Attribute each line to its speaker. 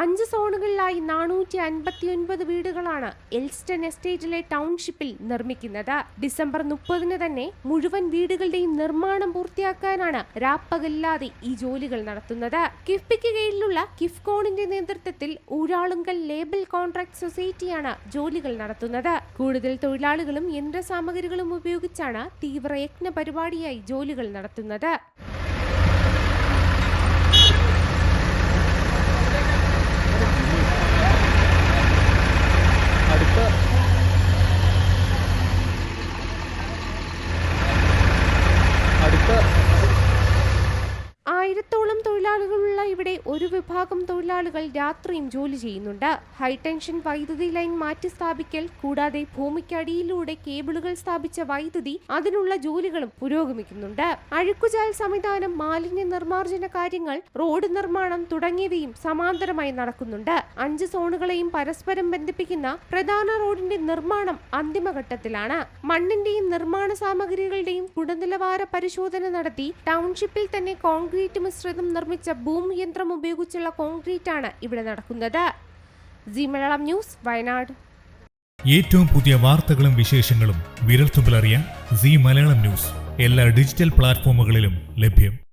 Speaker 1: അഞ്ച് സോണുകളിലായി നാനൂറ്റി അൻപത്തി ഒൻപത് വീടുകളാണ് എൽസ്റ്റൺ എസ്റ്റേറ്റിലെ ടൗൺഷിപ്പിൽ നിർമ്മിക്കുന്നത്. ഡിസംബർ മുപ്പതിന് തന്നെ മുഴുവൻ വീടുകളുടെയും നിർമ്മാണം പൂർത്തിയാക്കാനാണ് രാപ്പകലില്ലാതെ ഈ ജോലികൾ നടത്തുന്നത്. കിഫ്ബിക്ക് കീഴിലുള്ള കിഫ്കോണിന്റെ നേതൃത്വത്തിൽ ഊരാളുങ്കൽ ലേബൽ കോൺട്രാക്ട് സൊസൈറ്റിയാണ് ജോലികൾ നടത്തുന്നത്. കൂടുതൽ തൊഴിലാളികളും യന്ത്രസാമഗ്രികളും ഉപയോഗിച്ചാണ് തീവ്രയജ്ഞ പരിപാടിയായി ജോലികൾ നടത്തുന്നത്. ആയിരത്തോളം തൊഴിലാളികളുള്ള ഇവിടെ ഒരു വിഭാഗം തൊഴിലാളികൾ രാത്രിയും ജോലി ചെയ്യുന്നുണ്ട്. ഹൈടെൻഷൻ വൈദ്യുതി ലൈൻ മാറ്റി സ്ഥാപിക്കൽ കൂടാതെ ഭൂമിക്കടിയിലൂടെ കേബിളുകൾ സ്ഥാപിച്ച വൈദ്യുതി അതിനുള്ള ജോലികളും പുരോഗമിക്കുന്നുണ്ട്. അഴുക്കുചാൽ സംവിധാനം മാലിന്യ നിർമ്മാർജന കാര്യങ്ങൾ റോഡ് നിർമ്മാണം തുടങ്ങിയവയും സമാന്തരമായി നടക്കുന്നുണ്ട്. അഞ്ച് സോണുകളെയും പരസ്പരം ബന്ധിപ്പിക്കുന്ന പ്രധാന റോഡിന്റെ നിർമ്മാണം അന്തിമഘട്ടത്തിലാണ്. മണ്ണിന്റെയും നിർമ്മാണ സാമഗ്രികളുടെയും ഗുണനിലവാര പരിശോധന നടത്തി ടൗൺഷിപ്പിൽ തന്നെ കോൺക്രീറ്റ് മിശ്രിതം നിർമ്മിച്ച ബൂം യന്ത്രം ഉപയോഗിച്ചുള്ള കോൺക്രീറ്റ് ആണ് ഇവിടെ നടക്കുന്നത്. മലയാളം ന്യൂസ് വയനാട്.
Speaker 2: ഏറ്റവും പുതിയ വാർത്തകളും വിശേഷങ്ങളും വിരൽത്തുമ്പിലറിയാൻ സി മലയാളം ന്യൂസ്. എല്ലാ ഡിജിറ്റൽ പ്ലാറ്റ്ഫോമുകളിലും ലഭ്യം.